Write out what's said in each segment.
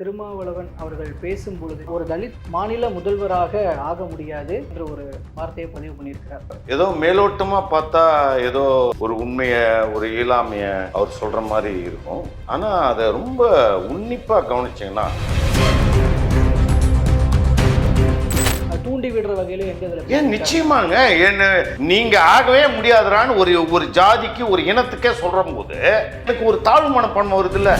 திருமாவளவன் அவர்கள் பேசும் பொழுது ஒரு தலித் மாநில முதல்வராக ஆக முடியாது என்று ஒரு வார்த்தையை பதிவு பண்ணியிருக்கிறார். ஏதோ மேலோட்டமா பார்த்தா ஏதோ ஒரு உண்மைய ஒரு இயலாமைய அவர் சொல்ற மாதிரி இருக்கும். ஆனா அதை ரொம்ப உன்னிப்பா கவனிச்சீங்கன்னா தூண்டி விடுற வகையில ஏன் நிச்சயமாங்க. என்ன நீங்க ஆகவே முடியாதுறான்னு ஒரு ஒரு ஜாதிக்கு ஒரு இனத்துக்கே சொல்ற போது எனக்கு ஒரு தாழ்வு மனப்பான்மை வருது இல்ல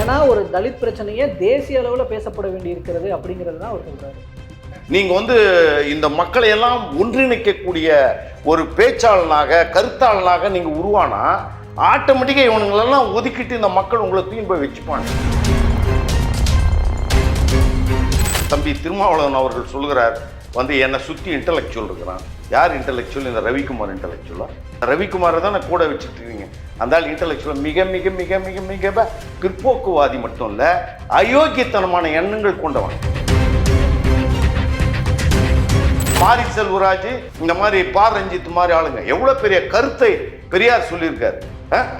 ஏன்னா ஒரு தலித் பிரச்சனையே தேசிய அளவில் பேசப்பட வேண்டி இருக்கிறது அப்படிங்கிறது தான் அவர் சொல்கிறார் நீங்கள் வந்து இந்த மக்களை எல்லாம் ஒன்றிணைக்கக்கூடிய ஒரு பேச்சாளனாக கருத்தாளனாக நீங்கள் உருவானா ஆட்டோமேட்டிக்காக இவனுங்களெல்லாம் ஒதுக்கிட்டு இந்த மக்கள் உங்களை தூக்கி போய் வச்சுப்பாங்க. தம்பி திருமாவளவன் அவர்கள் சொல்கிறார் வந்து என்னை சுற்றி இன்டலெக்சுவல் இருக்கிறான். யார் இன்டலெக்சுவல் இந்த ரவிக்குமார் இன்டலெக்சுவலா ரவிக்குமாரை தான் நான் கூட வச்சுட்டு இருக்கீங்க. அந்த ஆள் இன்டலெக்சுவல் மிக மிக மிக மிக மிக பிற்போக்குவாதி மட்டும் இல்லை அயோக்கியத்தனமான எண்ணங்கள் கொண்டவன். மாரி செல்வராஜ் இந்த மாதிரி பார் ரஞ்சித் மாதிரி ஆளுங்க. எவ்வளோ பெரிய கருத்தை பெரியார் சொல்லியிருக்காரு.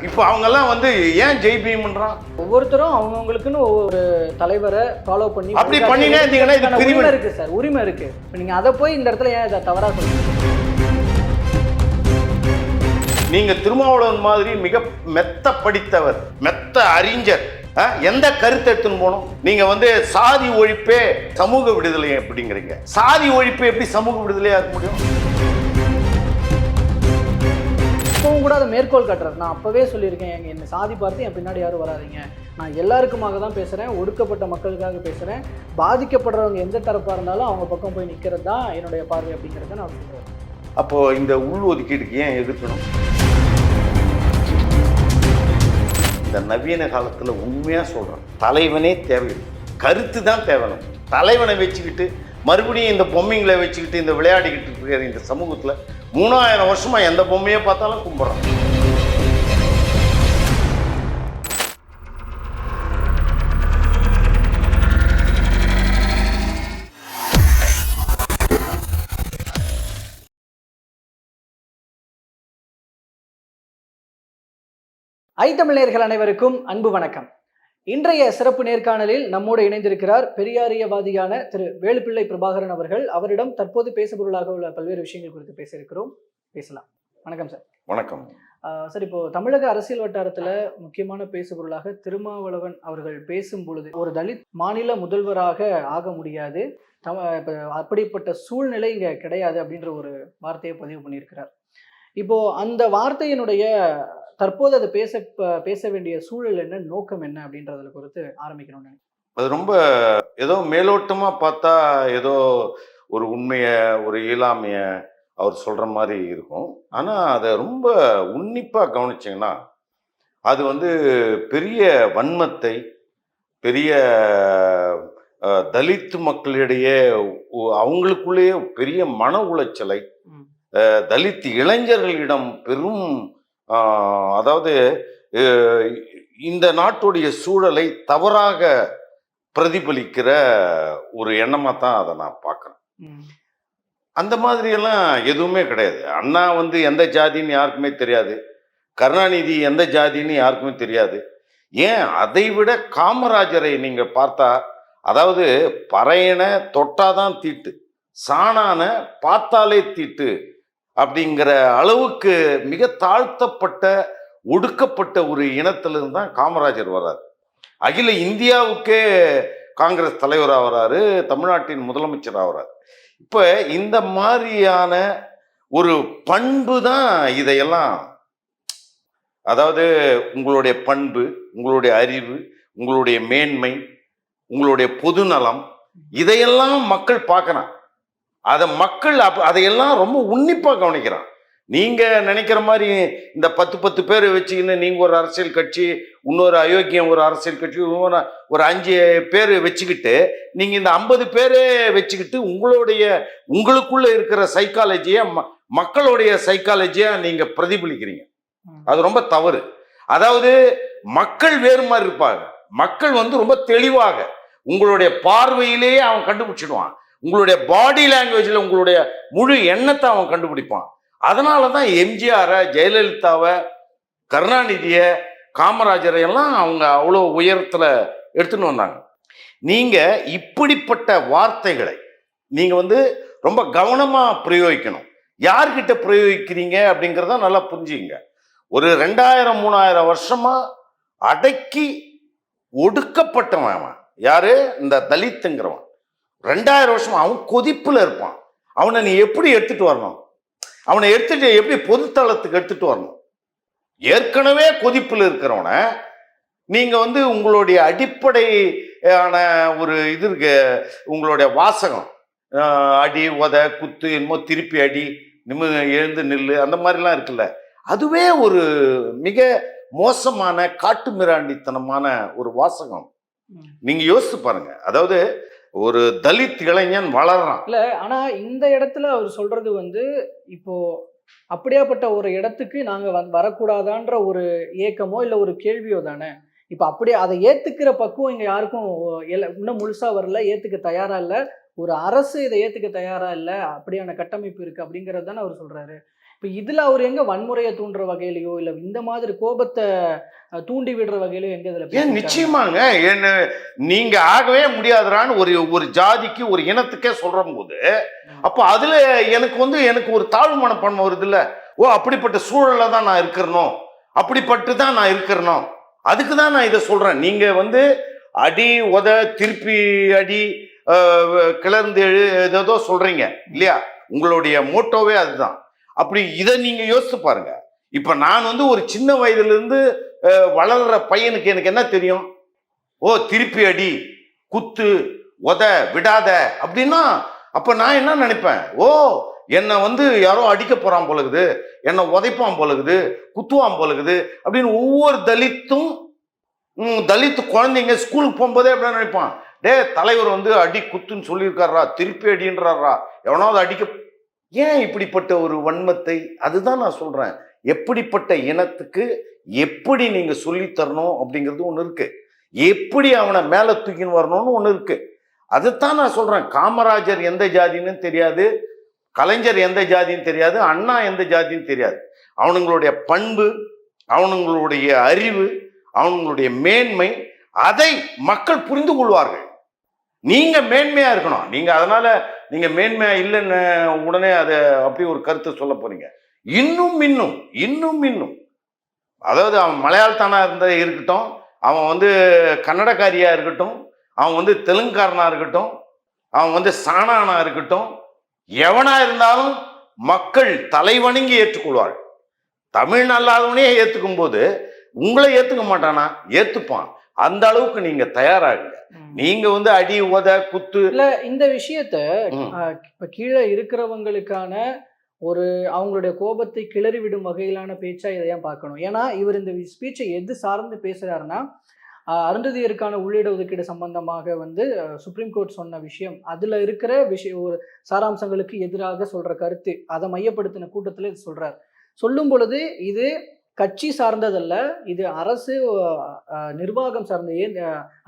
இப்போ அவங்கெல்லாம் வந்து ஏன் ஜெய் பீம்ன்றான்? ஒவ்வொருத்தரும் அவங்கவுங்களுக்குன்னு ஒவ்வொரு தலைவரை ஃபாலோ பண்ணி அப்படி பண்ணினே இருந்தீங்கன்னா இது. உரிமை இருக்கு சார் உரிமை இருக்கு. இப்ப நீங்க அதை போய் இந்த இடத்துல ஏன் இதை தவறா சொல்றீங்க? நீங்க திருமாவளவன் மாதிரி மிக மெத்த படித்தவர் மெத்த அறிஞர் எந்த கருத்தை எடுத்துன்னு போகணும் நீங்க வந்து சாதி ஒழிப்பே சமூக விடுதலை அப்படிங்கிறீங்க. சாதி ஒழிப்பு எப்படி சமூக விடுதலையா இருக்க முடியும்? இப்பவும் கூட அதை மேற்கோள் காட்டுறாரு. நான் அப்போவே சொல்லியிருக்கேன் எங்கள் என்னை சாதி பார்த்து என் பின்னாடி யாரும் வராதீங்க. நான் எல்லாருக்குமாக தான் பேசுகிறேன் ஒடுக்கப்பட்ட மக்களுக்காக பேசுகிறேன் பாதிக்கப்படுறவங்க எந்த தரப்பாக இருந்தாலும் அவங்க பக்கம் போய் நிற்கிறது தான் என்னுடைய பார்வை அப்படிங்கிறத நான் சொல்கிறேன் அப்போது இந்த உள் ஒதுக்கீடுக்கு ஏன் எதிர்க்கணும்? இந்த நவீன காலத்தில் உண்மையாக சொல்கிறேன் தலைவனே தேவையில்லை. கருத்து தான் தேவணும் தலைவனை வச்சுக்கிட்டு மறுபடியும் இந்த பொம்மைங்களை வச்சுக்கிட்டு இந்த விளையாடிக்கிட்டு இருக்கிற இந்த சமூகத்தில் மூணாயிரம் வருஷமா எந்த பொம்மையை பார்த்தாலும் கும்பிடுறோம் ஐ தமிழர்கள் அனைவருக்கும் அன்பு வணக்கம். இன்றைய சிறப்பு நேர்காணலில் நம்மோடு இணைந்திருக்கிறார் பெரியாரியவாதியான திரு வேலுப்பிள்ளை பிரபாகரன் அவர்கள். அவரிடம் தற்போது பேசுபொருளாக உள்ள பல்வேறு விஷயங்கள் குறித்து பேச இருக்கிறோம் பேசலாம். வணக்கம் சார். வணக்கம். சார் இப்போ தமிழக அரசியல் வட்டாரத்துல முக்கியமான பேசுபொருளாக திருமாவளவன் அவர்கள் பேசும் பொழுது ஒரு தலித் மாநில முதல்வராக ஆக முடியாது. தம இப்ப அப்படிப்பட்ட சூழ்நிலை இங்க கிடையாது அப்படின்ற ஒரு வார்த்தையை பதிவு பண்ணியிருக்கிறார். இப்போ அந்த வார்த்தையினுடைய தற்போது அதை பேச பேச வேண்டிய சூழல் என்ன நோக்கம் என்ன அப்படின்றதுல குறித்து ஆரம்பிக்கணும்னு நினைக்கிறேன். அது ரொம்ப ஏதோ மேலோட்டமா பார்த்தா ஏதோ ஒரு உண்மைய ஒரு இயலாமைய அவர் சொல்ற மாதிரி இருக்கும் ஆனா அதை ரொம்ப உன்னிப்பா கவனிச்சீங்கன்னா அது வந்து பெரிய வன்மத்தை பெரிய தலித் மக்களிடையே அவங்களுக்குள்ளேயே பெரிய மன உளைச்சலை தலித் இளைஞர்களிடம் பெரும் அதாவது இந்த நாட்டுடைய சூழலை தவறாக பிரதிபலிக்கிற ஒரு எண்ணமாக தான் அதை நான் பார்க்குறேன். அந்த மாதிரியெல்லாம் எதுவுமே கிடையாது. அண்ணா வந்து எந்த ஜாதின்னு யாருக்குமே தெரியாது. கருணாநிதி எந்த ஜாதின்னு யாருக்குமே தெரியாது. ஏன்? அதை விட காமராஜரை நீங்கள் பார்த்தா அதாவது பறையனை தொட்டாதான் தீட்டு சாணான பார்த்தாலே தீட்டு அப்படிங்கிற அளவுக்கு மிக தாழ்த்தப்பட்ட ஒடுக்கப்பட்ட ஒரு இனத்திலிருந்து தான் காமராஜர் வர்றார். அகில இந்தியாவுக்கே காங்கிரஸ் தலைவராக வராரு தமிழ்நாட்டின் முதலமைச்சர் ஆகிறார் இப்போ இந்த மாதிரியான ஒரு பண்பு தான் இதையெல்லாம். அதாவது உங்களுடைய பண்பு உங்களுடைய அறிவு உங்களுடைய மேன்மை உங்களுடைய பொதுநலம் இதையெல்லாம் மக்கள் பார்க்கறான் அதை மக்கள் அப்ப அதையெல்லாம் ரொம்ப உன்னிப்பாக கவனிக்கிறான். நீங்க நினைக்கிற மாதிரி இந்த பத்து பத்து பேர் வச்சுக்கின்னு நீங்க ஒரு அரசியல் கட்சி இன்னொரு அயோக்கியம் ஒரு அரசியல் கட்சி ஒரு அஞ்சு பேர் வச்சுக்கிட்டு நீங்க இந்த ஐம்பது பேரே வச்சுக்கிட்டு உங்களுடைய உங்களுக்குள்ள இருக்கிற சைக்காலஜியை மக்களுடைய சைக்காலஜியா நீங்க பிரதிபலிக்கிறீங்க. ம். அது ரொம்ப தவறு. அதாவது மக்கள் வேறு மாதிரி இருப்பாங்க. மக்கள் வந்து ரொம்ப தெளிவாக உங்களுடைய பார்வையிலேயே அவன் கண்டுபிடிச்சிடுவான். உங்களுடைய பாடி லாங்குவேஜில் உங்களுடைய முழு எண்ணத்தை அவன் கண்டுபிடிப்பான். அதனால தான் எம்ஜிஆரை ஜெயலலிதாவை கருணாநிதியை காமராஜரை எல்லாம் அவங்க அவ்வளோ உயரத்தில் எடுத்துன்னு வந்தாங்க. நீங்கள் இப்படிப்பட்ட வார்த்தைகளை நீங்கள் வந்து ரொம்ப கவனமாக பிரயோகிக்கணும். யார்கிட்ட பிரயோகிக்கிறீங்க அப்படிங்கிறத நல்லா புரிஞ்சுங்க ஒரு ரெண்டாயிரம் மூணாயிரம் வருஷமாக அடக்கி ஒடுக்கப்பட்டவன் அவன். யாரு? இந்த தலித்துங்கிறவன். ரெண்டாயிரம் வருஷமா அவன் கொதிப்புல இருப்பான். அவனை நீ எப்படி எடுத்துட்டு வரணும்? அவனை எடுத்துட்டு எப்படி பொதுத்தளத்துக்கு எடுத்துட்டு வரணும்? ஏற்கனவே கொதிப்புல இருக்கிறவனை நீங்க வந்து உங்களுடைய அடிப்படையான ஒரு இது இருக்கு உங்களுடைய வாசகம். அடி உத குத்து என்னமோ திருப்பி அடி நிம்ம எழுந்து நில்லு அந்த மாதிரிலாம் இருக்குல்ல. அதுவே ஒரு மிக மோசமான காட்டு மிராண்டித்தனமான ஒரு வாசகம். நீங்க யோசிச்சு பாருங்க. அதாவது ஒரு தலித் இளைஞன் வளர்றான். இல்ல ஆனா இந்த இடத்துல அவர் சொல்றது வந்து இப்போ அப்படியாப்பட்ட ஒரு இடத்துக்கு நாங்க வரக்கூடாதான்ற ஒரு ஏக்கமோ இல்ல ஒரு கேள்வியோ தானே? இப்போ அப்படியே அதை ஏத்துக்கிற பக்குவம் இங்க யாருக்கும் இன்னும் முழுசா வரல ஏத்துக்க தயாரா இல்ல. ஒரு அரசு இதை ஏத்துக்க தயாரா இல்ல அப்படியான கட்டமைப்பு இருக்கு அப்படிங்கறது தானே அவர் சொல்றாரு. இப்போ இதுல அவர் எங்க வன்முறையை தூண்டுற வகையிலயோ இல்ல இந்த மாதிரி கோபத்தை தூண்டி விடுற வகையிலயோ எங்க இதுல ஏன்? நிச்சயமாங்க. என்ன நீங்க ஆகவே முடியாதுறான்னு ஒரு ஒரு ஜாதிக்கு ஒரு இனத்துக்கே சொல்ற போது அப்ப அதுல எனக்கு வந்து எனக்கு ஒரு தாழ்வு மனப்பான்மை வருது இல்ல ஓ அப்படிப்பட்ட சூழல்ல தான் நான் இருக்கிறனோ அப்படிப்பட்டு தான் நான் இருக்கிறனோ அதுக்கு தான் நான் இதை சொல்றேன். நீங்க வந்து அடி உத திருப்பி அடி கிளர்ந்து எழு ஏதோ சொல்றீங்க இல்லையா? உங்களுடைய மோட்டோவே அதுதான். அப்படி இதை நீங்க யோசிச்சு பாருங்க. இப்ப நான் வந்து ஒரு சின்ன வயதுல இருந்து வளர்ற பையனுக்கு எனக்கு என்ன தெரியும்? ஓ திருப்பி அடி குத்து உத விடாத அப்படின்னா அப்ப நான் என்ன நினைப்பேன்? ஓ என்னை வந்து யாரோ அடிக்க போறான் போலகுது என்னை உதைப்பான் போலகுது குத்துவான் போலகுது அப்படின்னு ஒவ்வொரு தலித்தும் தலித்து குழந்தைங்க ஸ்கூலுக்கு போகும்போதே அப்படின்னு நினைப்பான். டே தலைவர் வந்து அடி குத்துன்னு சொல்லியிருக்காரா திருப்பி அடின்றாரா எவனாவது அடிக்க ஏன் இப்படிப்பட்ட ஒரு வன்மத்தை? அதுதான் நான் சொல்றேன். எப்படிப்பட்ட இனத்துக்கு எப்படி நீங்க சொல்லித் தரணும் அப்படிங்கிறது ஒன்று இருக்கு. எப்படி அவனை மேலே தூக்கின்னு வரணும்னு ஒன்று இருக்கு. அதுதான் நான் சொல்றேன். காமராஜர் எந்த ஜாதின்னு தெரியாது. கலைஞர் எந்த ஜாதின்னு தெரியாது. அண்ணா எந்த ஜாதின்னு தெரியாது. அவனுங்களுடைய பண்பு அவனுங்களுடைய அறிவு அவனுங்களுடைய மேன்மை அதை மக்கள் புரிந்து கொள்வார்கள். நீங்க மேன்மையா இருக்கணும். நீங்க அதனால நீங்க மேன்மையா இல்லைன்னு உடனே அதை அப்படி ஒரு கருத்து சொல்ல போறீங்க. இன்னும் இன்னும் இன்னும் இன்னும். அதாவது அவன் மலையாளத்தானா இருந்தால் இருக்கட்டும் அவன் வந்து கன்னடக்காரியா இருக்கட்டும் அவன் வந்து தெலுங்குக்காரனா இருக்கட்டும் அவன் வந்து சாணானா இருக்கட்டும் எவனா இருந்தாலும் மக்கள் தலைவணங்கி ஏற்றுக்கொள்வாள் தமிழ் அல்லாதவனே ஏற்றுக்கும் போது உங்களை ஏற்றுக்க மாட்டானா? ஏற்றுப்பான் அந்த அளவுக்கு நீங்க தயாராகுங்க. நீங்க வந்து அடி உத குத்து. இல்ல இந்த விஷயத்த இப்ப கீழே இருக்கிறவங்களுக்கான ஒரு அவங்களுடைய கோபத்தை கிளறி விடும் வகையிலான பேச்சா இதை ஏன் பார்க்கணும்? ஏன்னா இவர் இந்த ஸ்பீச்சை எது சார்ந்து பேசுறாருன்னா அருந்ததியருக்கான உள்ளிட ஒதுக்கீடு சம்பந்தமாக வந்து சுப்ரீம் கோர்ட் சொன்ன விஷயம். அதுல இருக்கிற விஷயம் ஒரு சாராம்சங்களுக்கு எதிராக சொல்ற கருத்து அதை மையப்படுத்தின கூட்டத்துல இது சொல்றாரு. சொல்லும் பொழுது இது கட்சி சார்ந்ததல்ல இது அரசு நிர்வாகம் சார்ந்தது ஏன்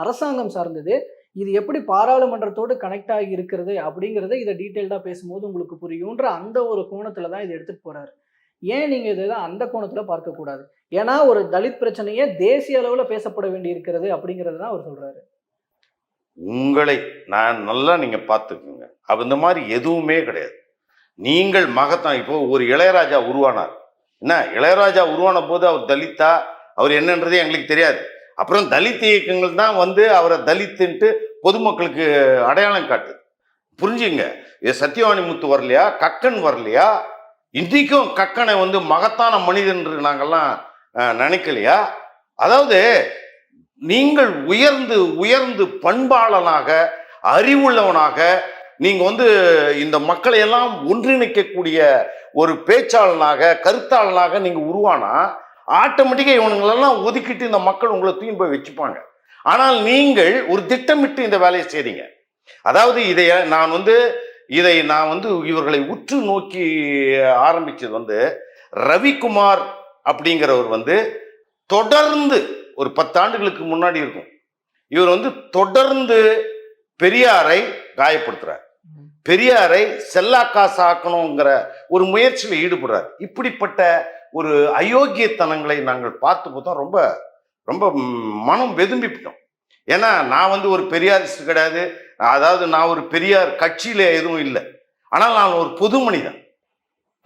அரசாங்கம் சார்ந்தது. இது எப்படி பாராளுமன்றத்தோடு கனெக்ட் ஆகி இருக்கிறது அப்படிங்கிறத இதை டீட்டெயில்டாக பேசும்போது உங்களுக்கு புரியுன்ற அந்த ஒரு கோணத்தில் தான் இதை எடுத்துகிட்டு போகிறாரு ஏன் நீங்கள் இதை அந்த கோணத்தில் பார்க்கக்கூடாது ஏன்னா ஒரு தலித் பிரச்சனையே தேசிய அளவில் பேசப்பட வேண்டி இருக்கிறது அப்படிங்கிறது தான் அவர் சொல்கிறாரு உங்களை நான் நல்லா நீங்கள் பார்த்துக்குங்க. அந்த மாதிரி எதுவுமே கிடையாது. நீங்கள் மகத்தான். இப்போ ஒரு இளையராஜா உருவானார். என்ன இளையராஜா உருவான போது அவர் தலித்தா? அவர் என்னன்றதே எங்களுக்கு தெரியாது. அப்புறம் தலித் இயக்கங்கள் தான் வந்து அவரை தலித்துன்ட்டு பொதுமக்களுக்கு அடையாளம் காட்டுது. புரிஞ்சுங்க. இது சத்யவாணி முத்து வரலையா? கக்கன் வரலையா? இன்றைக்கும் கக்கனை வந்து மகத்தான மனிதன் நாங்கள்லாம் நினைக்கலையா? அதாவது நீங்கள் உயர்ந்து உயர்ந்து பண்பாளனாக அறிவுள்ளவனாக நீங்க வந்து இந்த மக்களை எல்லாம் ஒன்றிணைக்கக்கூடிய ஒரு பேச்சாளனாக கருத்தாளனாக நீங்க உருவானா ஆட்டோமேட்டிக்கா இவனுங்களெல்லாம் ஒதுக்கிட்டு இந்த மக்கள் உங்களை தூக்கி போய் வச்சுப்பாங்க. ஆனால் நீங்கள் ஒரு திட்டமிட்டு இந்த வேலையை செய்றீங்க. அதாவது இதை நான் வந்து இதை நான் வந்து இவர்களை உற்று நோக்கி ஆரம்பிச்சது வந்து ரவிக்குமார் அப்படிங்கிறவர் வந்து தொடர்ந்து ஒரு பத்தாண்டுகளுக்கு முன்னாடி இருக்கும். இவர் வந்து தொடர்ந்து பெரியாரை காயப்படுத்துறார். பெரியாரை செல்லாக்காசு ஆக்கணுங்கிற ஒரு முயற்சியில் ஈடுபடுறார். இப்படிப்பட்ட ஒரு அயோக்கியத்தனங்களை நாங்கள் பார்த்து பார்த்தோம் ரொம்ப ரொம்ப மனம் வெதும்பிட்டோம் ஏன்னா நான் வந்து ஒரு பெரியாரிஸ்ட் கிடையாது. அதாவது நான் ஒரு பெரியார் கட்சியில் எதுவும் இல்லை. ஆனால் நான் ஒரு பொது மனிதன்.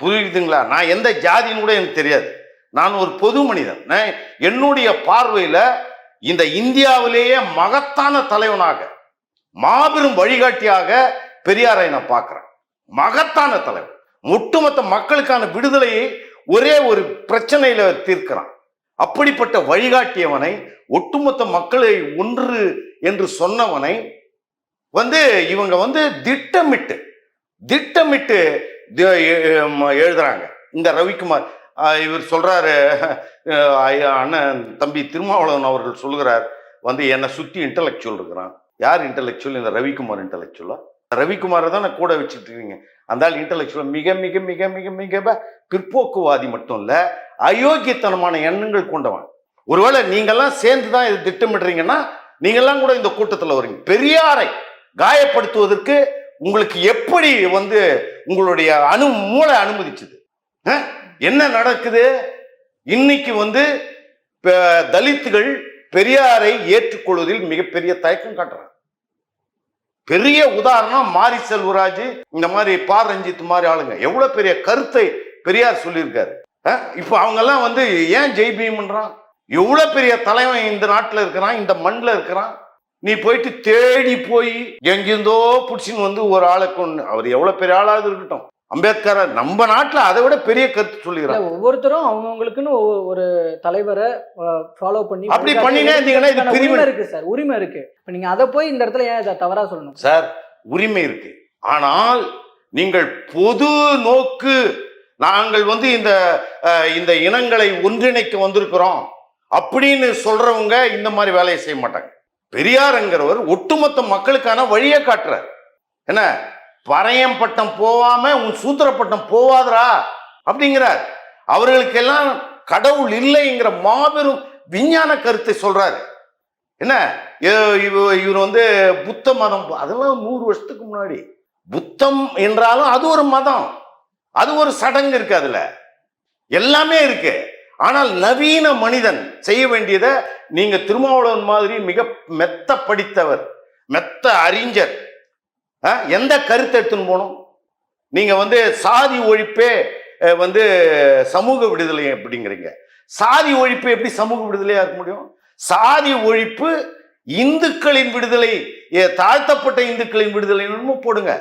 புரியுதுங்களா? நான் எந்த ஜாதின்னு கூட எனக்கு தெரியாது. நான் ஒரு பொது மனிதன். என்னுடைய பார்வையில் இந்த இந்தியாவிலேயே மகத்தான தலைவனாக மாபெரும் வழிகாட்டியாக பெரியாரை நான் பார்க்குறேன். மகத்தான தலைவர். ஒட்டுமொத்த மக்களுக்கான விடுதலையை ஒரே ஒரு பிரச்சனையில தீர்க்கிறான். அப்படிப்பட்ட வழிகாட்டியவனை ஒட்டுமொத்த மக்களை ஒன்று என்று சொன்னவனை வந்து இவங்க வந்து திட்டமிட்டு திட்டமிட்டு எழுதுறாங்க. இந்த ரவிக்குமார் இவர் சொல்றாரு அண்ணன் தம்பி திருமாவளவன் அவர்கள் சொல்கிறார் வந்து என்னை சுற்றி இன்டலெக்சுவல் இருக்கிறான். யார் இன்டலெக்சுவல் இந்த ரவிக்குமார் இன்டலெக்சுவலா ரவிக்குமாரை தான் நான் கூட வச்சுட்டு இருக்கீங்க. அந்த ஆள் இன்டலெக்சுவல் மிக மிக மிக மிக மிக பிற்போக்குவாதி மட்டும் இல்லை அயோக்கியத்தனமான எண்ணங்கள் கொண்டவன். ஒருவேளை நீங்கள்லாம் சேர்ந்து தான் இது திட்டமிடுறீங்கன்னா நீங்கள்லாம் கூட இந்த கூட்டத்தில் வரீங்க பெரியாரை காயப்படுத்துவதற்கு உங்களுக்கு எப்படி வந்து உங்களுடைய அனு மூளை அனுமதிச்சது? என்ன நடக்குது? இன்னைக்கு வந்து தலித்துகள் பெரியாரை ஏற்றுக்கொள்வதில் மிகப்பெரிய தயக்கம் காட்டுறாங்க. பெரிய உதாரணம் மாரி செல்வராஜ் இந்த மாதிரி பா ரஞ்சித் மாதிரி ஆளுங்க. எவ்வளவு பெரிய கருத்தை பெரியார் சொல்லியிருக்காரு. அஹ்? இப்போ அவங்க எல்லாம் வந்து ஏன் ஜெய் பீம்ன்றான் எவ்வளவு பெரிய தலைவன் இந்த நாட்டில் இருக்கிறான் இந்த மண்ணில் இருக்கிறான்? நீ போயிட்டு தேடி போய் எங்கிருந்தோ பிடிச்சின்னு வந்து ஒரு ஆளை கொண்டு அவர் எவ்வளோ பெரிய ஆளாவது இருக்கட்டும். அம்பேத்கர் நம்ம நாட்டுல அதை விட பெரிய கருத்து இல்ல சொல்லிடுறாங்க ஒவ்வொருத்தரும் அவங்கவுங்களுக்குன்னு ஒரு தலைவரை ஃபாலோ பண்ணி அப்படி பண்ணினே இருந்தீங்கன்னா இது. உரிமை இருக்கு சார் உரிமை இருக்கு. இப்ப நீங்க அதை போய் இந்த இடத்துல ஏன் இதை தவறா சொல்லணும்? சார் உரிமை இருக்கு. ஆனால் நீங்கள் பொது நோக்கு நாங்கள் வந்து இந்த இந்த இனங்களை ஒன்றிணைக்க வந்திருக்கிறோம் அப்படின்னு சொல்றவங்க இந்த மாதிரி வேலையை செய்ய மாட்டாங்க. பெரியாருங்கிறவர் ஒட்டுமொத்த மக்களுக்கான வழியை காட்டுறார். என்ன? பறையம் பட்டம் போவாம உன் சூத்திரப்பட்டம் போவாதரா அப்படிங்கிறார். அவர்களுக்கெல்லாம் கடவுள் இல்லைங்கிற மாபெரும் விஞ்ஞான கருத்தை சொல்றாரு. என்ன? இவ- இவர் வந்து புத்த மதம் அதெல்லாம் நூறு வருஷத்துக்கு முன்னாடி. புத்தம் என்றாலும் அது ஒரு மதம். அது ஒரு சடங்கு இருக்கு அதுல. எல்லாமே இருக்கு. ஆனால் நவீன மனிதன் செய்ய வேண்டியதை நீங்க திருமாவளவன் மாதிரி மிக மெத்த படித்தவர் மெத்த அறிஞர் எந்த கருத்தை எடுத்துன்னு போகணும்? நீங்க வந்து சாதி ஒழிப்பே வந்து சமூக விடுதலை அப்படிங்கிறீங்க. சாதி ஒழிப்பு எப்படி சமூக விடுதலையா இருக்க முடியும்? சாதி ஒழிப்பு இந்துக்களின் விடுதலை ஏ, தாழ்த்தப்பட்ட இந்துக்களின் விடுதலை போடுங்க.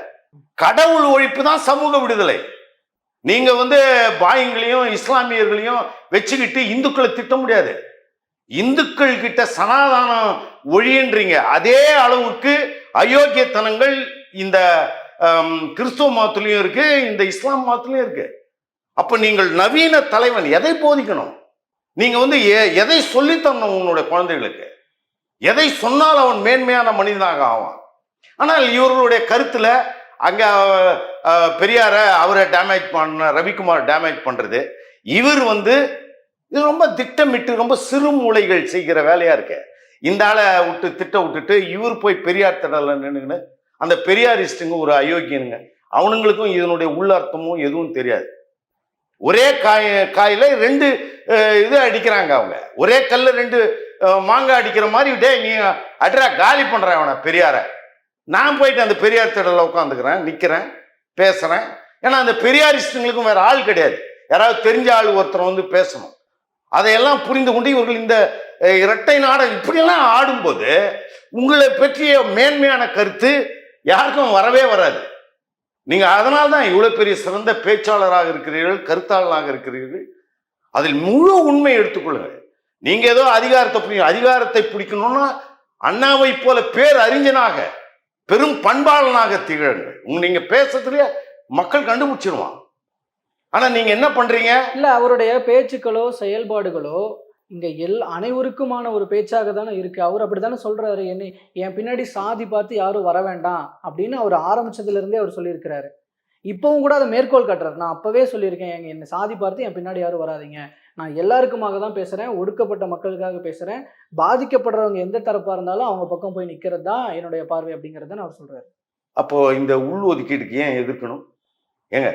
கடவுள் ஒழிப்பு தான் சமூக விடுதலை. நீங்க வந்து பாயங்களையும் இஸ்லாமியர்களையும் வச்சுக்கிட்டு இந்துக்களை திட்ட முடியாது. இந்துக்கள் கிட்ட சனாதானம் ஒழியன்றீங்க. அதே அளவுக்கு அயோக்கியத்தனங்கள் இந்த கிறிஸ்துவ மதத்துலேயும் இருக்கு இந்த இஸ்லாம் மதத்துலேயும் இருக்கு. அப்ப நீங்கள் நவீன தலைவன் எதை போதிக்கணும்? நீங்க வந்து எ- எதை சொல்லித்தரணும் உன்னுடைய குழந்தைகளுக்கு? எதை சொன்னால் அவன் மேன்மையான மனிதனாக ஆவான்? ஆனால் இவர்களுடைய கருத்துல அங்க பெரியார அவரை டேமேஜ் பண்ண ரவிக்குமார் டேமேஜ் பண்றது. இவர் வந்து இது ரொம்ப திட்டமிட்டு ரொம்ப சிறு மூளைகள் செய்கிற வேலையா இருக்கு. இந்த ஆளை விட்டு திட்ட விட்டுட்டு இவர் போய் பெரியார் திடல நின்றுன்னு அந்த பெரியாரிஸ்டுங்க ஒரு அயோக்கியனுங்க. அவனுங்களுக்கும் இதனுடைய உள்ளர்த்தமும் எதுவும் தெரியாது. ஒரே காய காயில ரெண்டு இது அடிக்கிறாங்க அவங்க. ஒரே கல்ல ரெண்டு மாங்காய் அடிக்கிற மாதிரி டேய் நீ அட்ரா காலி பண்றேன் அவனை பெரியார. நான் போயிட்டு அந்த பெரியார் திடல உட்காந்துக்கிறேன் நிற்கிறேன் பேசுறேன். ஏன்னா அந்த பெரியாரிஸ்டுங்களுக்கும் வேற ஆள் கிடையாது. யாராவது தெரிஞ்ச ஆள் ஒருத்தர் வந்து பேசணும். அதையெல்லாம் புரிந்து கொண்டு இவர்கள் இந்த இரட்டை நாடகம் இப்படியெல்லாம் ஆடும்போது உங்களை பற்றிய மேன்மையான கருத்து யாருக்கும் வரவே வராது. நீங்க அதனால் தான் இவ்வளவு பெரிய சிறந்த பேச்சாளராக இருக்கிறீர்கள் கருத்தாளராக இருக்கிறீர்கள். அதில் முழு உண்மை எடுத்துக்கொள்ளுங்கள் நீங்க ஏதோ அதிகாரத்தை பிடி அதிகாரத்தை பிடிக்கணும்னா அண்ணாவை போல பேர் அறிஞனாக பெரும் பண்பாளனாக திகழுங்கள். உங்க நீங்க பேசுறதுலயே மக்கள் கண்டுபிடிச்சிருவான் ஆனா நீங்க என்ன பண்றீங்க? இல்ல அவருடைய பேச்சுக்களோ செயல்பாடுகளோ இங்கே எல் அனைவருக்குமான ஒரு பேச்சாக தானே இருக்குது அவர் அப்படி தானே சொல்கிறாரு என்னை என் பின்னாடி சாதி பார்த்து யாரும் வர வேண்டாம் அப்படின்னு அவர் ஆரம்பித்ததுலேருந்தே அவர் சொல்லியிருக்கிறாரு. இப்போவும் கூட அதை மேற்கோள் காட்டுறாரு. நான் அப்போவே சொல்லியிருக்கேன் எங்கள் என்னை சாதி பார்த்து என் பின்னாடி யாரும் வராதிங்க. நான் எல்லாருக்குமாக தான் பேசுகிறேன் ஒடுக்கப்பட்ட மக்களுக்காக பேசுகிறேன் பாதிக்கப்படுறவங்க எந்த தரப்பாக இருந்தாலும் அவங்க பக்கம் போய் நிற்கிறது தான் என்னுடைய பார்வை அப்படிங்கறத அவர் சொல்கிறாரு அப்போது இந்த உள் ஒதுக்கீடுக்கு ஏன் எதிர்க்கணும்? ஏங்க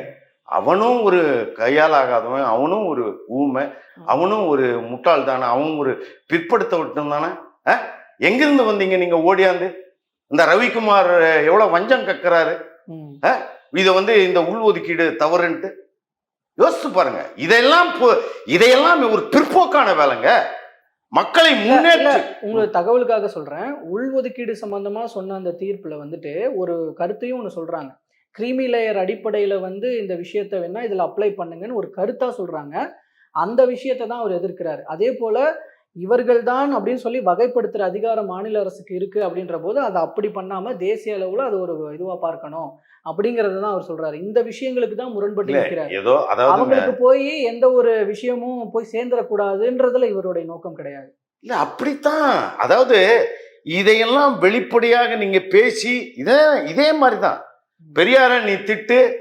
அவனும் ஒரு கையால் ஆகாதவன் அவனும் ஒரு ஊமை அவனும் ஒரு முட்டாள் தானே அவன் ஒரு பிற்படுத்தப்பட்டும் தானே? அஹ்? எங்கிருந்து வந்தீங்க நீங்க ஓடியாந்து? இந்த ரவிக்குமார் எவ்வளவு வஞ்சம் கக்குறாரு. இதை வந்து இந்த உள்ஒதுக்கீடு தவறுன்ட்டு? யோசித்து பாருங்க. இதெல்லாம் இதையெல்லாம் ஒரு பிற்போக்கான வேலைங்க. மக்களை முன்னேற்ற. உங்களுக்கு தகவலுக்காக சொல்றேன். உள்ஒதுக்கீடு சம்பந்தமா சொன்ன அந்த தீர்ப்புல வந்துட்டு ஒரு கருத்தையும் ஒன்று சொல்றாங்க. கிரீமி லேயர் அடிப்படையில வந்து இந்த விஷயத்தை வேணா இதுல அப்ளை பண்ணுங்கன்னு ஒரு கருத்தா சொல்றாங்க. அந்த விஷயத்தை தான் அவர் எதிர்க்கிறாரு. அதே போல இவர்கள் தான் அப்படின்னு சொல்லி வகைப்படுத்துற அதிகாரம் மாநில அரசுக்கு இருக்கு அப்படின்ற போது அதை அப்படி பண்ணாம தேசிய அளவுல அது ஒரு இதுவா பார்க்கணும் அப்படிங்கறத தான் அவர் சொல்றாரு. இந்த விஷயங்களுக்கு தான் முரண்பட்டு இல்ல, நிற்கிறார் ஏதோ அதாவது அவங்களுக்கு போய் எந்த ஒரு விஷயமும் போய் சேர்ந்துடக்கூடாதுன்றதுல இவருடைய நோக்கம் கிடையாது. இல்ல அப்படித்தான். அதாவது இதையெல்லாம் வெளிப்படையாக நீங்க பேசி இதே இதே மாதிரி தான் பெரியார நீ திட்டு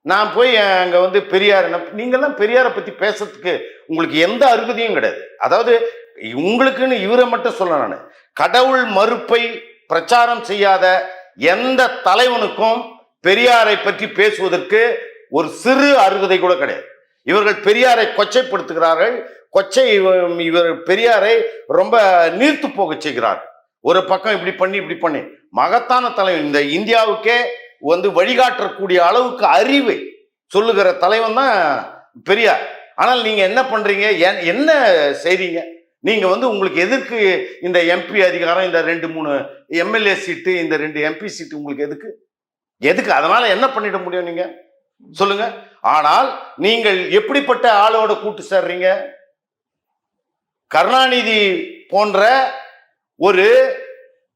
நான் போய் அங்க வந்து பெரியார் நீங்கெல்லாம் பெரியாரை பத்தி பேசுறதுக்கு உங்களுக்கு எந்த அருகதையும் கிடையாது. அதாவது உங்களுக்குன்னு இவரை மட்டும் சொல்ல நான். கடவுள் மறுப்பை பிரச்சாரம் செய்யாத எந்த தலைவனுக்கும் பெரியாரை பற்றி பேசுவதற்கு ஒரு சிறு அருகதை கூட கிடையாது. இவர்கள் பெரியாரை கொச்சைப்படுத்துகிறார்கள். கொச்சை இவ- இவர் பெரியாரை ரொம்ப நீர்த்து போக செய்கிறார். ஒரு பக்கம் இப்படி பண்ணி இப்படி பண்ணி. மகத்தான தலைவன். இந்த இந்தியாவுக்கே வந்து வழிகாட்டக்கூடிய அளவுக்கு அறிவை சொல்லுகிற தலைவன் தான் பெரியார். ஆனால் நீங்க என்ன பண்றீங்க? என்- என்ன செய்றீங்க? நீங்க வந்து உங்களுக்கு எதுக்கு இந்த எம்பி அதிகாரம் இந்த ரெண்டு மூணு எம்எல்ஏ சீட்டு இந்த ரெண்டு எம்பி சீட்டு உங்களுக்கு எதுக்கு? எதுக்கு? அதனால என்ன பண்ணிட முடியும் நீங்க? சொல்லுங்க. ஆனால் நீங்கள் எப்படிப்பட்ட ஆளோட கூட்டு சேர்றீங்க? கருணாநிதி போன்ற ஒரு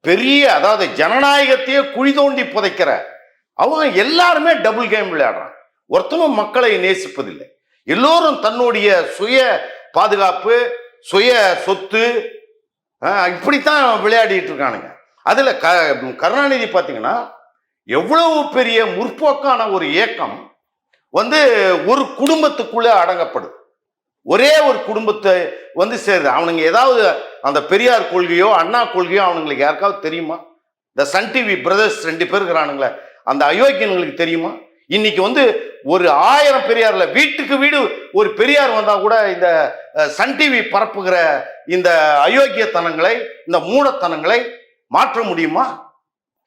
பெரிய அதாவது ஜனநாயகத்தையே குழி தோண்டி புதைக்கிற அவன் எல்லாருமே டபுள் கேம் விளையாடுறான் ஒருத்தனும் மக்களை நேசிப்பதில்லை. எல்லோரும் தன்னுடைய சுய பாதுகாப்பு சுய சொத்து இப்படித்தான் விளையாடிட்டு இருக்கானுங்க. அதில் க கருணாநிதி பார்த்தீங்கன்னா எவ்வளவு பெரிய முற்போக்கான ஒரு இயக்கம் வந்து ஒரு குடும்பத்துக்குள்ளே அடங்கப்படுது. ஒரே ஒரு குடும்பத்தை வந்து சேருது. அவனுங்க ஏதாவது அந்த பெரியார் கொள்கையோ அண்ணா கொள்கையோ அவனுங்களுக்கு யாருக்காவது தெரியுமா? இந்த சன் டிவி பிரதர்ஸ் ரெண்டு பேர் இருக்கிறானுங்களே. அந்த அயோக்கியன்களுக்கு தெரியுமா? இன்னைக்கு வந்து ஒரு ஆயிரம் பெரியார்ல வீட்டுக்கு வீடு ஒரு பெரியார் வந்தா கூட இந்த சன் டிவி பரப்புகிற இந்த அயோக்கியத்தனங்களை இந்த மூடத்தனங்களை மாற்ற முடியுமா?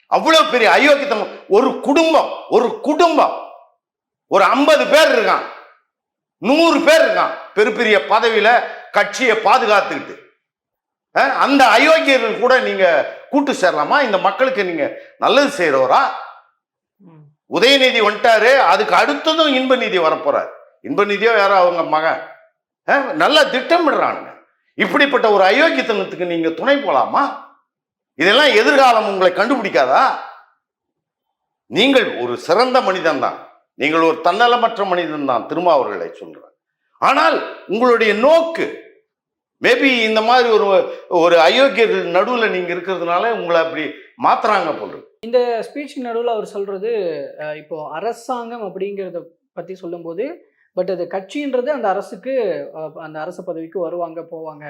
அவ்வளவு பெரிய அயோக்கியத்தனம். ஒரு குடும்பம் ஒரு குடும்பம். ஒரு ஐம்பது பேர் இருக்கான். நூறு பேர் இருக்கான். பெரு பெரிய பதவியில கட்சியை பாதுகாத்துக்கிட்டு. அந்த அயோக்கியர்கள் கூட நீங்க கூட்டு சேரலாமா? இந்த மக்களுக்கு நீங்க நல்லது செய்யறவரா உதயநிதி வந்துட்டாரு அதுக்கு அடுத்ததும் இன்ப நிதி வரப்போறார். இன்ப நிதியோ யாரோ அவங்க மகன் நல்லா திட்டமிடுறானுங்க. இப்படிப்பட்ட ஒரு அயோக்கியத்தனத்துக்கு நீங்க துணை போலாமா? இதெல்லாம் எதிர்காலம் உங்களை கண்டுபிடிக்காதா? நீங்கள் ஒரு சிறந்த மனிதன் தான் நீங்கள் ஒரு தன்னலமற்ற மனிதன் தான் திருமாவர்களை சொல்றேன் ஆனால் உங்களுடைய நோக்கு மேபி இந்த மாதிரி ஒரு ஒரு அயோக்கியர்கள் நடுவில் நீங்க இருக்கிறதுனால உங்களை அப்படி மாத்துறாங்க போல் இந்த ஸ்பீச் நடுவில் அவர் சொல்றது இப்போ அரசாங்கம் அப்படிங்கிறத பத்தி சொல்லும்போது பட் அது கட்சின்றது அந்த அரசுக்கு அந்த அரசு பதவிக்கு வருவாங்க போவாங்க.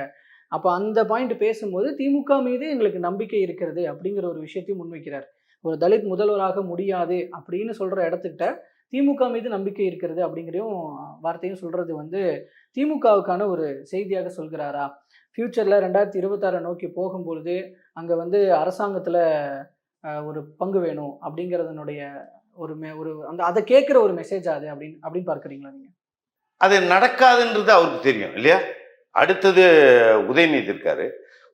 அப்போ அந்த பாயிண்ட் பேசும்போது திமுக மீது எங்களுக்கு நம்பிக்கை இருக்கிறது அப்படிங்கிற ஒரு விஷயத்தையும் முன்வைக்கிறார். ஒரு தலித் முதல்வராக முடியாது அப்படின்னு சொல்ற இடத்துக்கிட்ட திமுக மீது நம்பிக்கை இருக்கிறது அப்படிங்கிறதையும் வார்த்தையும் சொல்றது வந்து திமுகவுக்கான ஒரு செய்தியாக சொல்கிறாரா? ஃப்யூச்சரில் ரெண்டாயிரத்தி இருபத்தாறை நோக்கி போகும்பொழுது அங்கே வந்து அரசாங்கத்தில் ஒரு பங்கு வேணும் அப்படிங்கிறதனுடைய ஒரு மெ ஒரு அந்த அதை கேட்குற ஒரு மெசேஜ் அது அப்படின்னு அப்படின்னு பார்க்குறீங்களா நீங்கள் அது நடக்காதுன்றது அவருக்கு தெரியும் இல்லையா? அடுத்தது உதயநிதி இருக்காரு.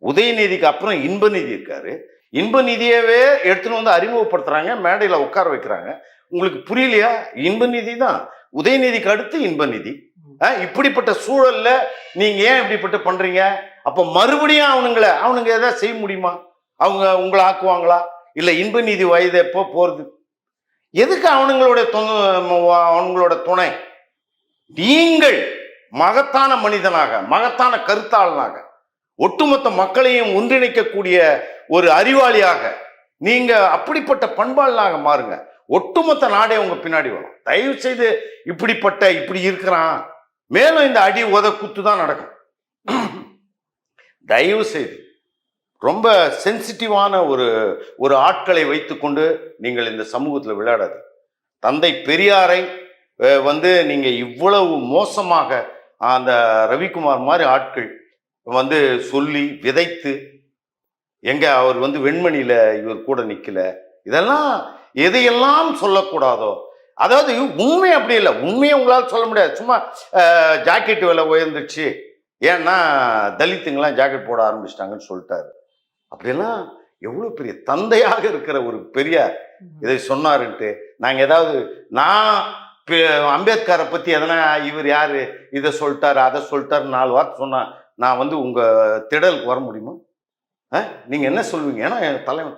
உதயநிதிக்கு அப்புறம் இன்பநிதி இருக்காரு. இன்பநிதியவே எடுத்துன்னு வந்து அறிமுகப்படுத்துறாங்க மேடையில் உட்கார வைக்கிறாங்க. உங்களுக்கு புரியலையா? இன்பநிதி தான். உதயநிதிக்கு அடுத்து இன்பநிதி நிதி. இப்படிப்பட்ட சூழல்ல நீங்க ஏன் இப்படிப்பட்ட பண்றீங்க? அப்ப மறுபடியும் அவனுங்களை அவனுங்க எதாவது செய்ய முடியுமா? அவங்க உங்களை ஆக்குவாங்களா? இல்ல இன்பநிதி வயது எப்போ போறது? எதுக்கு அவனுங்களுடைய அவனுங்களோட துணை? நீங்கள் மகத்தான மனிதனாக மகத்தான கருத்தாளனாக ஒட்டுமொத்த மக்களையும் ஒன்றிணைக்கக்கூடிய ஒரு அறிவாளியாக நீங்க அப்படிப்பட்ட பண்பாளனாக மாறுங்க. ஒட்டுமொத்த நாடே உங்க பின்னாடி வரும். தயவு செய்து இப்படிப்பட்ட இப்படி இருக்கிறான். மேலும் இந்த அடி உத குத்து தான் நடக்கும். தயவு செய்து ரொம்ப சென்சிட்டிவான ஒரு ஒரு ஆட்களை வைத்துக்கொண்டு நீங்கள் இந்த சமூகத்தில் விளையாடாது. தந்தை பெரியாரை வந்து நீங்க இவ்வளவு மோசமாக அந்த ரவிக்குமார் மாதிரி ஆட்கள் வந்து சொல்லி விதைத்து எங்க அவர் வந்து வெண்மணியில இவர் கூட நிக்கல. இதெல்லாம் எதையெல்லாம் சொல்லக்கூடாதோ அதாவது உண்மை அப்படி இல்லை. உண்மையை உங்களால் சொல்ல முடியாது. சும்மா ஜாக்கெட் விலை உயர்ந்துச்சு ஏன்னா தலித்துங்கெல்லாம் ஜாக்கெட் போட ஆரம்பிச்சிட்டாங்கன்னு சொல்லிட்டாரு. அப்படியெல்லாம் எவ்வளோ பெரிய தந்தையாக இருக்கிற ஒரு பெரிய இதை சொன்னாருன்ட்டு நாங்கள் ஏதாவது நான் அம்பேத்கரை பற்றி எதனா இவர் யார் இதை சொல்லிட்டாரு அதை சொல்லிட்டாரு நாலு வார்த்தை சொன்னா நான் வந்து உங்கள் திடலுக்கு வர முடியுமா? ஆ நீங்கள் என்ன சொல்லுவீங்க? ஏன்னா என் தலைவன்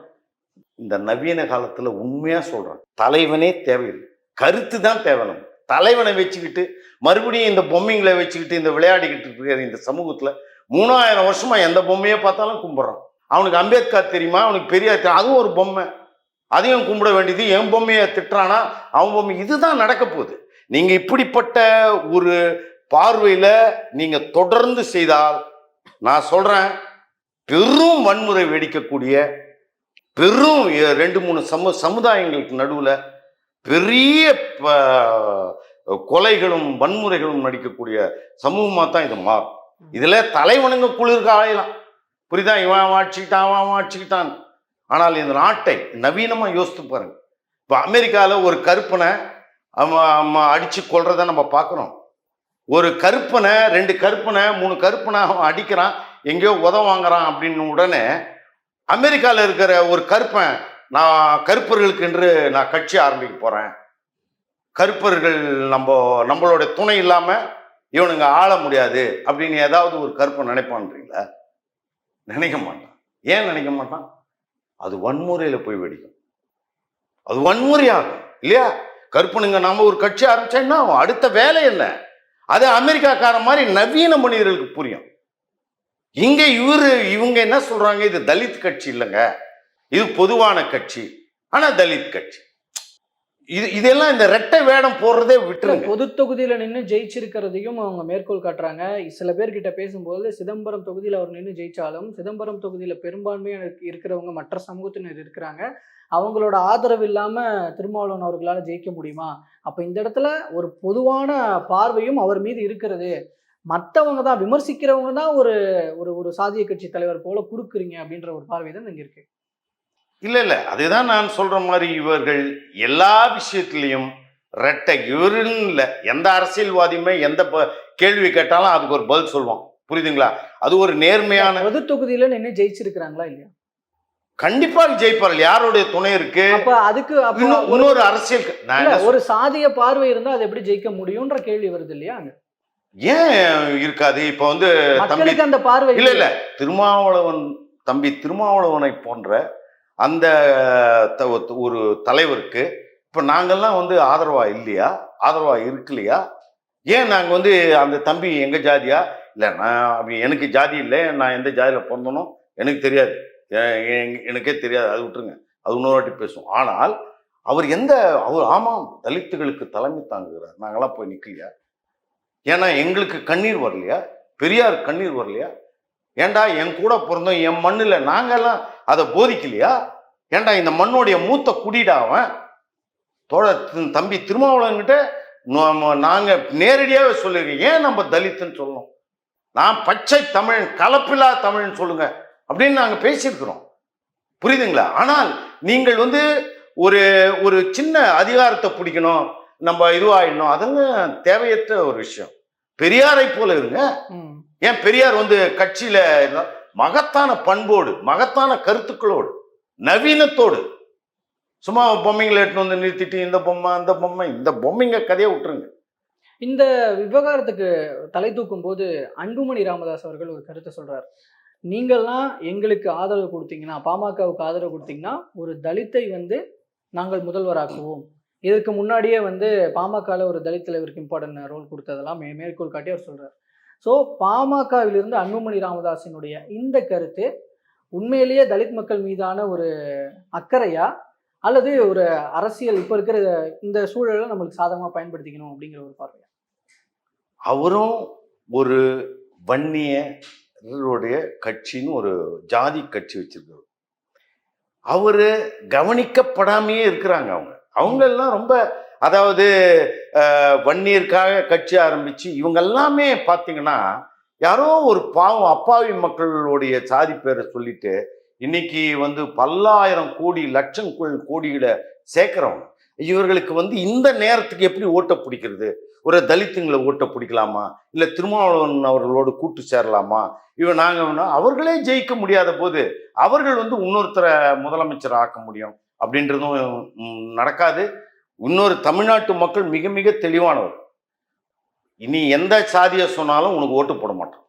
இந்த நவீன காலத்தில் உண்மையாக சொல்கிறேன் தலைவனே தேவையில்லை. கருத்து தான் தேவை நம்ம தலைவனை வச்சுக்கிட்டு மறுபடியும் இந்த பொம்மைங்களை வச்சுக்கிட்டு இந்த விளையாடிக்கிட்டு இருக்கிற இந்த சமூகத்தில் மூணாயிரம் வருஷமா எந்த பொம்மையை பார்த்தாலும் கும்பிட்றான். அவனுக்கு அம்பேத்கர் தெரியுமா? அவனுக்கு பெரியார் தெரியும். அதுவும் ஒரு பொம்மை. அதையும் கும்பிட வேண்டியது என் பொம்மையை திட்டுறானா? அவன் பொம்மை. இதுதான் நடக்க போகுது. நீங்கள் இப்படிப்பட்ட ஒரு பார்வையில் நீங்கள் தொடர்ந்து செய்தால் நான் சொல்கிறேன் பெரும் வன்முறை வெடிக்கக்கூடிய பெரும் ரெண்டு மூணு சமு சமுதாயங்களுக்கு நடுவில் பெரிய கொலைகளும் வன்முறைகளும் நடிக்கக்கூடிய சமூகமாக தான் இது மாறும். இதில் தலைவனுங்க குளிர் காயலாம் புரியுதா? இவன் ஆட்சிக்கிட்டான் அவன் ஆட்சிக்கிட்டான் ஆனால் இந்த நாட்டை நவீனமாக யோசித்து பாருங்க. இப்போ அமெரிக்காவில் ஒரு கருப்பனை அவன் அடித்து கொள்றத நம்ம பார்க்குறோம். ஒரு கருப்பனை ரெண்டு கருப்பனை மூணு கருப்பனை அவன் அடிக்கிறான். எங்கேயோ உதவ வாங்குறான் அப்படின்னு உடனே அமெரிக்காவில் இருக்கிற ஒரு கருப்பன் நான் கருப்பர்களுக்கு என்று நான் கட்சி ஆரம்பிக்க போகிறேன் கருப்பர்கள் நம்ம நம்மளோட துணை இல்லாமல் இவனுங்க ஆள முடியாது அப்படின்னு ஏதாவது ஒரு கருப்பன் நினைப்பான்றீங்களா நினைக்க மாட்டான். ஏன் நினைக்க மாட்டான்? அது வன்முறையில் போய் வெடிக்கும். அது வன்முறையாகும் இல்லையா? கருப்பனுங்க நாம ஒரு கட்சி ஆரம்பிச்சா என்ன ஆகும்? அடுத்த வேலை என்ன? அது அமெரிக்காக்கார மாதிரி நவீன மனிதர்களுக்கு புரியும். இங்க இவரு இவங்க என்ன சொல்றாங்க? இது தலித் கட்சி இல்லைங்க. இது பொதுவான கட்சி. ஆனா தலித் கட்சி. இது இதெல்லாம் இந்த ரெட்டை வேடம் போடுறதே விட்டுருங்க. பொது தொகுதியில நின்று ஜெயிச்சிருக்கிறதையும் அவங்க மேற்கோள் காட்டுறாங்க. சில பேர்கிட்ட பேசும்போது சிதம்பரம் தொகுதியில் அவர் நின்று ஜெயிச்சாலும் சிதம்பரம் தொகுதியில பெரும்பான்மையாக இருக்க- இருக்கிறவங்க மற்ற சமூகத்தினர் இருக்கிறாங்க. அவங்களோட ஆதரவு இல்லாம திருமாவளவன் அவர்களால ஜெயிக்க முடியுமா? அப்ப இந்த இடத்துல ஒரு பொதுவான பார்வையும் அவர் மீது இருக்கிறது. மற்றவங்க தான் விமர்சிக்கிறவங்க தான் ஒரு ஒரு ஒரு சாதிய கட்சி தலைவர் போல குறுக்குறீங்க அப்படின்ற ஒரு பார்வை தான் இங்க இருக்கு. இல்ல இல்ல. அதுதான் நான் சொல்ற மாதிரி இவர்கள் எல்லா விஷயத்திலையும் ரெட்டை இவருன்னு இல்லை. எந்த அரசியல்வாதியுமே எந்த கேள்வி கேட்டாலும் அதுக்கு ஒரு பதில் சொல்லுவான். புரியுதுங்களா? அது ஒரு நேர்மையான பொது தொகுதியில நின்று ஜெயிச்சிருக்கிறாங்களா இல்லையா? கண்டிப்பாக ஜெயிப்பார்கள். யாருடைய துணை இருக்கு? அப்ப அதுக்கு இன்னொரு அரசியல் ஒரு சாதிய பார்வை இருந்தா அது எப்படி ஜெயிக்க முடியும்ன்ற கேள்வி வருது இல்லையா அங்க? ஏன் இருக்காது? இப்ப வந்து தம்பி அந்த பார்வை இல்ல இல்ல. திருமாவளவன் தம்பி திருமாவளவனை போன்ற அந்த ஒரு தலைவருக்கு இப்ப நாங்கெல்லாம் வந்து ஆதரவா இல்லையா? ஆதரவா இருக்கு இல்லையா ஏன் நாங்க வந்து அந்த தம்பி எங்க ஜாதியா? இல்ல நான் எனக்கு ஜாதி இல்லை. நான் எந்த ஜாதியில பிறந்தனோ எனக்கு தெரியாது. எனக்கே தெரியாது. அது விட்டுருங்க. அது இன்னொரு வாட்டி பேசுவோம். ஆனால் அவர் எந்த அவர் ஆமாம் தலித்துகளுக்கு தலைமை தாங்குகிறார். நாங்கெல்லாம் போய் நிக்கலையா? ஏன்னா எங்களுக்கு கண்ணீர் வரலையா? பெரியார் கண்ணீர் வரலையா? ஏன்டா என் கூட பிறந்தோம் என் மண்ணில் நாங்கெல்லாம் அதை போதிக்கலையா? ஏன்டா இந்த மண்ணுடைய மூத்த குடிடா அவன்? தோழர் தம்பி திருமாவளவன்கிட்ட நாம- நாங்கள் நேரடியாகவே சொல்லியிருக்கோம் ஏன் நம்ம தலித்துன்னு சொல்லணும்? நான் பச்சை தமிழன் கலப்பில்லா தமிழ்னு சொல்லுங்க அப்படின்னு நாங்கள் பேசியிருக்கிறோம். புரியுதுங்களா? ஆனால் நீங்கள் வந்து ஒரு ஒரு சின்ன அதிகாரத்தை பிடிக்கணும். நம்ம இதுவாயிடணும். அதெல்லாம் தேவையற்ற ஒரு விஷயம். பெரியாரை போல இருங்க. ஏன் பெரியார் வந்து கட்சியில மகத்தான பண்போடு மகத்தான கருத்துக்களோடு நவீனத்தோடு சும்மா பொம்மைங்களை எடுத்துன்னு வந்து நிறுத்திட்டு இந்த பொம்மை அந்த பொம்மை இந்த பொம்மைங்க கதையை விட்டுருங்க. இந்த விவகாரத்துக்கு தலை தூக்கும் போது அன்புமணி ராமதாஸ் அவர்கள் ஒரு கருத்தை சொல்றார். நீங்கள்லாம் எங்களுக்கு ஆதரவு கொடுத்தீங்கன்னா பாமகவுக்கு ஆதரவு கொடுத்தீங்கன்னா ஒரு தலித்தை வந்து நாங்கள் முதல்வராக்குவோம். இதற்கு முன்னாடியே வந்து பாமகவில் ஒரு தலித் தலைவருக்கு இம்பார்ட்டன்ட் ரோல் கொடுத்ததெல்லாம் மே மேற்கோள் காட்டி அவர் சொல்கிறார் ஸோ பாமகவிலிருந்து அன்புமணி ராமதாஸினுடைய இந்த கருத்து உண்மையிலேயே தலித் மக்கள் மீதான ஒரு அக்கறையா அல்லது ஒரு அரசியல் இப்போ இருக்கிற இந்த சூழலை நம்மளுக்கு சாதகமாக பயன்படுத்திக்கணும் அப்படிங்கிற ஒரு பார்வை அவரும் ஒரு வன்னியருடைய கட்சின்னு ஒரு ஜாதி கட்சி வச்சிருக்காரு அவரு கவனிக்கப்படாமையே இருக்கிறாங்க அவங்க. அவங்களெல்லாம் ரொம்ப அதாவது அஹ், வன்னியருக்காக கட்சி ஆரம்பித்து இவங்க எல்லாமே பார்த்தீங்கன்னா யாரோ ஒரு பாவம் அப்பாவி மக்களுடைய சாதி பேரை சொல்லிட்டு இன்னைக்கு வந்து பல்லாயிரம் கோடி லட்சம் கோடிகளை சேர்க்குறவங்க. இவர்களுக்கு வந்து இந்த நேரத்துக்கு எப்படி ஓட்ட பிடிக்கிறது? ஒரு தலித்துங்களை ஓட்ட பிடிக்கலாமா? இல்லை திருமாவளவன் அவர்களோடு கூட்டு சேரலாமா? இவன் நாங்கள் அவர்களே ஜெயிக்க முடியாத போது அவர்கள் வந்து இன்னொருத்தரை முதலமைச்சர் ஆக்க முடியும். அப்படின்றதும் நடக்காது. இன்னொரு தமிழ்நாட்டு மக்கள் மிக மிக தெளிவானவர். இனி எந்த சாதியை சொன்னாலும் உனக்கு ஓட்டு போட மாட்டான்.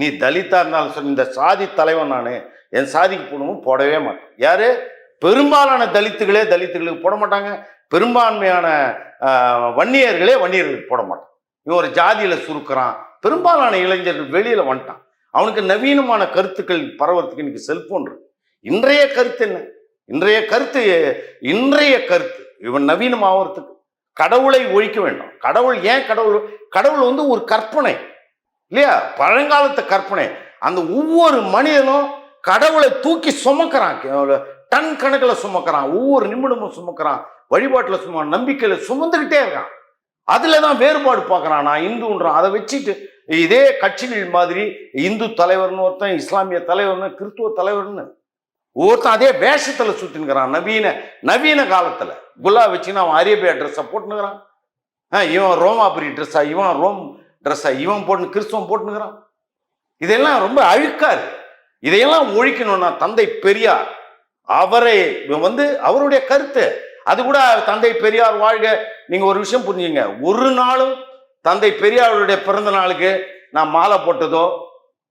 நீ தலித்தா இருந்தாலும் சரி இந்த சாதி தலைவன் நான் என் சாதிக்கு போடணும் போடவே மாட்டேன். யாரு? பெரும்பாலான தலித்துகளே தலித்துகளுக்கு போட மாட்டாங்க. பெரும்பான்மையான வன்னியர்களே வன்னியர்களுக்கு போட மாட்டான். இவன் ஒரு ஜாதியில சுருக்கிறான். பெரும்பாலான இளைஞர்கள் வெளியில வந்துட்டான். அவனுக்கு நவீனமான கருத்துக்கள் பரவறதுக்கு இன்னைக்கு செல்போன் இருக்கு. இன்றைய கருத்து என்ன? இன்றைய கருத்து இன்றைய கருத்து இவன் நவீனம் ஆகிறதுக்கு கடவுளை ஒழிக்க வேண்டும். கடவுள் ஏன் கடவுள் கடவுள் வந்து ஒரு கற்பனை இல்லையா? பழங்காலத்து கற்பனை. அந்த ஒவ்வொரு மனிதனும் கடவுளை தூக்கி சுமக்கிறான். டன் கணக்கில் சுமக்கிறான் ஒவ்வொரு நிமிடமும் சுமக்கிறான் வழிபாட்டில் சும நம்பிக்கையில் சுமந்துக்கிட்டே இருக்கான். அதில் தான் வேறுபாடு பார்க்குறான். நான் இந்துன்றான் அதை வச்சுட்டு இதே கட்சிகள் மாதிரி இந்து தலைவர்னு ஒருத்தன் இஸ்லாமிய தலைவர்னு கிறிஸ்துவ தலைவர்னு ஒருத்தன் அதே வேஷத்தில் சுற்றினுக்கிறான் நவீன நவீன காலத்தில். குல்லா வச்சுன்னு அவன் அரேபியா ட்ரெஸ்ஸை போட்டுனுக்கிறான் ஆ இவன் ரோமாபுரி ட்ரெஸ்ஸா இவன் ரோம் ட்ரெஸ்ஸா இவன் போட்டு கிறிஸ்தவன் போட்டுனுக்கிறான் இதெல்லாம் ரொம்ப அழுக்கா இருக்கு. இதையெல்லாம் ஒழிக்கணும்னா தந்தை பெரியார் அவரை வந்து அவருடைய கருத்து. அது கூட தந்தை பெரியார் வாழ்க நீங்க ஒரு விஷயம் புரிஞ்சுங்க ஒரு நாளும் தந்தை பெரியாருடைய பிறந்த நாளுக்கு நான் மாலை போட்டதோ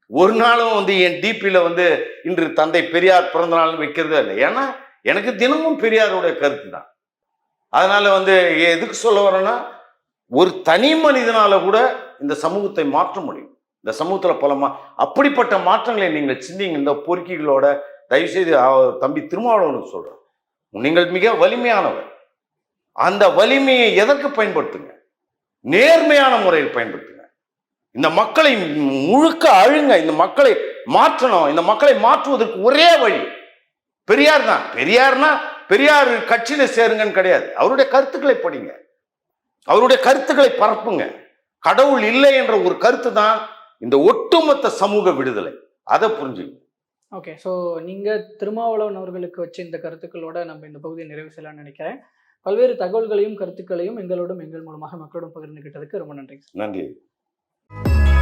ஒரு நாளும் வந்து என் டிபியில் வந்து இன்று தந்தை பெரியார் பிறந்த நாள் வைக்கிறதே இல்லை. ஏன்னா எனக்கு தினமும் பெரியாருடைய கருத்து தான். அதனால வந்து எதுக்கு சொல்ல வரேன்னா ஒரு தனி மனிதனால கூட இந்த சமூகத்தை மாற்ற முடியும். இந்த சமூகத்தில் பல மா அப்படிப்பட்ட மாற்றங்களை நீங்கள் சிந்திங்க. இந்த பொறுக்கிகளோட தயவுசெய்து தம்பி திருமாவளவனுக்கு சொல்கிறேன் நீங்கள் மிக வலிமையானவர். அந்த வலிமையை எதற்கு பயன்படுத்துங்க? நேர்மையான முறையில் பயன்படுத்துங்க. இந்த மக்களை முழுக்க அழுங்க இந்த மக்களை மாற்றணும் இந்த மக்களை மாற்றுவதற்கு ஒரே வழி பெரியார் தான் பெரியார்னா பெரியார் கட்சியில சேருங்கன்னு கிடையாது. அவருடைய கருத்துக்களை படிங்க. அவருடைய கருத்துக்களை பரப்புங்க. கடவுள் இல்லை என்ற ஒரு கருத்து தான் இந்த ஒட்டுமொத்த சமூக விடுதலை. அதை புரிஞ்சுங்க ஓகே ஸோ நீங்கள் திருமாவளவன் அவர்களுக்கு வச்ச இந்த கருத்துக்களோட நம்ம இந்த பகுதியை நிறைவு செய்யலாம்னு நினைக்கிறேன். பல்வேறு தகவல்களையும் கருத்துக்களையும் எங்களோடும் எங்கள் மூலமாக மக்களோடும் பகிர்ந்துகிட்டதுக்கு ரொம்ப நன்றி. நன்றி. You